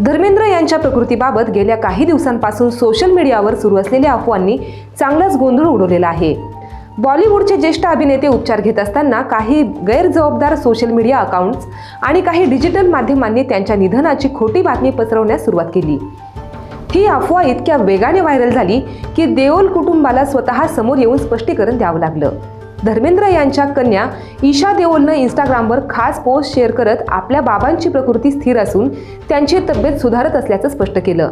धर्मेंद्र यांच्या प्रकृतीबाबत गेल्या काही दिवसांपासून सोशल मीडियावर सुरू असलेल्या अफवांनी चांगलाच गोंधळ उडवलेला आहे. बॉलिवूडचे ज्येष्ठ अभिनेते उपचार घेत असताना काही गैरजबाबदार सोशल मीडिया अकाउंट्स आणि काही डिजिटल माध्यमांनी त्यांच्या निधनाची खोटी बातमी पसरवण्यास सुरुवात केली. ही अफवा इतक्या वेगाने व्हायरल झाली की देओल कुटुंबाला स्वतः समोर येऊन स्पष्टीकरण द्यावं लागलं. धर्मेंद्र यांच्या कन्या ईशा देओलनं इंस्टाग्रामवर खास पोस्ट शेअर करत आपल्या बाबांची प्रकृती स्थिर असून त्यांची तब्येत सुधारत असल्याचं स्पष्ट केलं.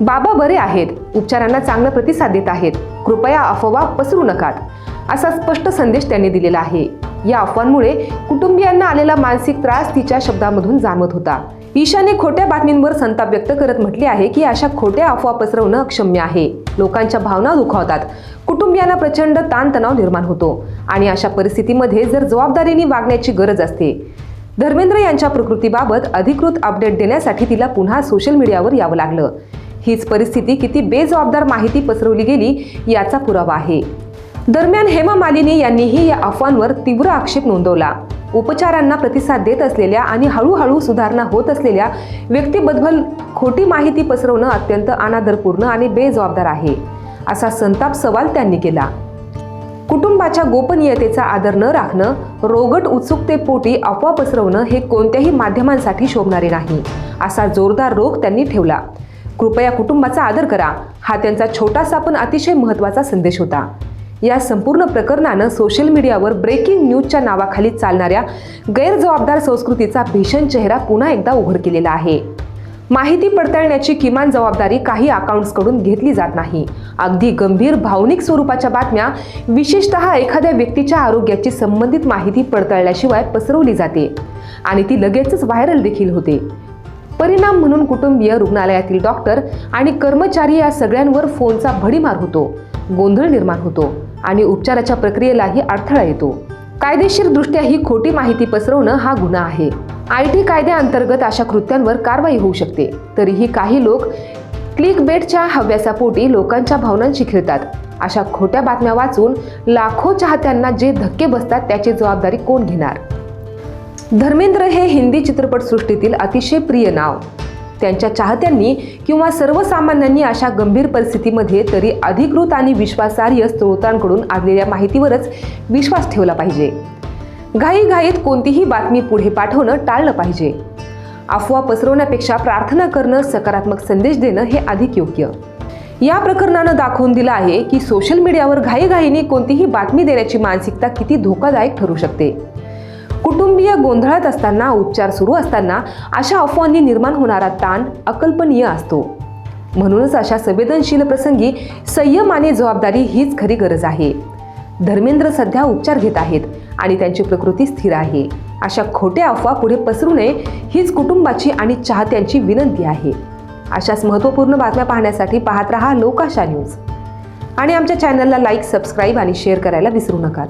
बाबा बरे आहेत उपचारांना चांगला प्रतिसाद देत आहेत कृपया अफवा पसरू नकात असा स्पष्ट संदेश त्यांनी दिलेला आहे. या अफवांमुळे कुटुंबियांना आलेला मानसिक त्रास तिच्या शब्दामधून जाणवत होता. ईशाने खोट्या बातमींवर संताप व्यक्त करत म्हटले आहे की अशा खोट्या अफवा पसरवणं अक्षम्य आहे. लोकांच्या भावना दुखावतात. कुटुंबियांना प्रचंड ताणतणाव निर्माण होतो. आणि अशा परिस्थितीमध्ये जर जबाबदारीने वागण्याची गरज असते. धर्मेंद्र यांच्या प्रकृतीबाबत अधिकृत अपडेट देण्यासाठी तिला पुन्हा सोशल मीडियावर यावं लागलं. हीच परिस्थिती किती बेजबाबदार माहिती पसरवली गेली याचा पुरावा आहे. दरम्यान हेमा मालिनी यांनीही या अफवांवर तीव्र आक्षेप नोंदवला. उपचारांना प्रतिसाद देत असलेल्या आणि हळूहळू सुधारणा होत असलेल्या व्यक्तीबद्दल खोटी माहिती पसरवणं अत्यंत अनादरपूर्ण आणि बेजबाबदार आहे असा संताप सवाल त्यांनी केला. कुटुंबाच्या गोपनीयतेचा आदर न राखणं रोगट उत्सुकतेपोटी अफवा पसरवणं हे कोणत्याही माध्यमांसाठी शोभणारे नाही असा जोरदार रोग त्यांनी ठेवला. कृपया कुटुंबाचा आदर करा हा त्यांचा छोटासा पण अतिशय महत्त्वाचा संदेश होता. या संपूर्ण प्रकरणानं सोशल मीडियावर ब्रेकिंग न्यूजच्या नावाखाली चालणाऱ्या गैरजबाबदार संस्कृतीचा भीषण चेहरा पुन्हा एकदा उघड केलेला आहे. माहिती पडताळण्याची किमान जबाबदारी काही अकाउंट्सकडून घेतली जात नाही. अगदी गंभीर भावनिक स्वरूपाच्या बातम्या विशेषतः एखाद्या व्यक्तीच्या आरोग्याची संबंधित माहिती पडताळल्याशिवाय पसरवली जाते आणि ती लगेचच व्हायरल देखील होते. परिणाम म्हणून कुटुंबीय रुग्णालयातील डॉक्टर आणि कर्मचारी या सगळ्यांवर फोनचा भडीमार होतो गोंधळ निर्माण होतो. आणि उपचाराच्या प्रक्रियेलाही अडथळा येतो. कायदेशीरदृष्ट्या ही खोटी माहिती पसरवणं हा गुन्हा आहे. आय टी कायद्याअंतर्गत अशा कृत्यांवर कारवाई होऊ शकते. तरीही काही लोक क्लिक बेटच्या हव्यासापोटी लोकांच्या भावनांशी खेळतात. अशा खोट्या बातम्या वाचून लाखो चाहत्यांना जे धक्के बसतात त्याची जबाबदारी कोण घेणार? धर्मेंद्र हे हिंदी चित्रपटसृष्टीतील अतिशय प्रिय नाव. त्यांच्या चाहत्यांनी किंवा सर्वसामान्यांनी अशा गंभीर परिस्थितीमध्ये तरी अधिकृत आणि विश्वासार्ह स्रोतांकडून आलेल्या माहितीवरच विश्वास ठेवला पाहिजे. घाईघाईत कोणतीही बातमी पुढे पाठवणं टाळलं पाहिजे. अफवा पसरवण्यापेक्षा प्रार्थना करणं सकारात्मक संदेश देणं हे अधिक योग्य. या प्रकरणानं दाखवून दिलं आहे की सोशल मीडियावर घाईघाईने कोणतीही बातमी देण्याची मानसिकता किती धोकादायक ठरू शकते. कुटुंबीय गोंधळात असताना उपचार सुरू असताना अशा अफवांनी निर्माण होणारा ताण अकल्पनीय असतो. म्हणूनच अशा संवेदनशील प्रसंगी संयम आणि जबाबदारी हीच खरी गरज आहे. धर्मेंद्र सध्या उपचार घेत आहेत आणि त्यांची प्रकृती स्थिर आहे. अशा खोट्या अफवा पुढे पसरू नये हीच कुटुंबाची आणि चाहत्यांची विनंती आहे. अशाच महत्त्वपूर्ण बातम्या पाहण्यासाठी पाहत रहा लोकाशा न्यूज. आणि आमच्या चॅनलला लाईक सबस्क्राईब आणि शेअर करायला विसरू नका